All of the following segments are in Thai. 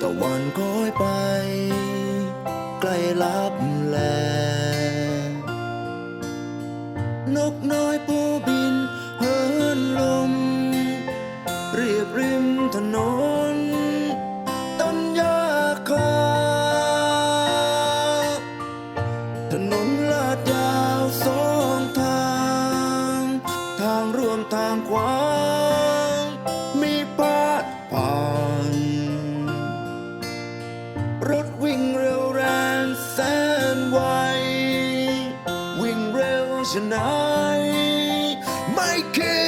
ตะวันก้อยไป ใกล้ลับแล นกน้อยผู้บินเฮิรนลม เรียบริมถนน ต้นยาคาถนนลาดยา tonight. Make it.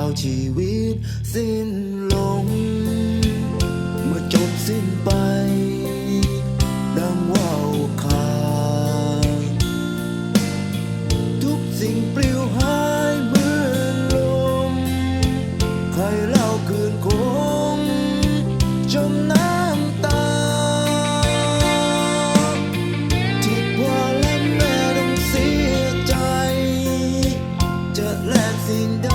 าวชีวิตสิ้นลง เมื่อจบสิ้นไป ดังว่าวขาดทุกสิ่งปลิวหายเหมือนลม ใครเล่าคืนคงจมน้ำตาที่พ่อและแม่ต้องเสียใจ จะแลกสิ่งใด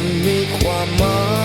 มันมีความหมาย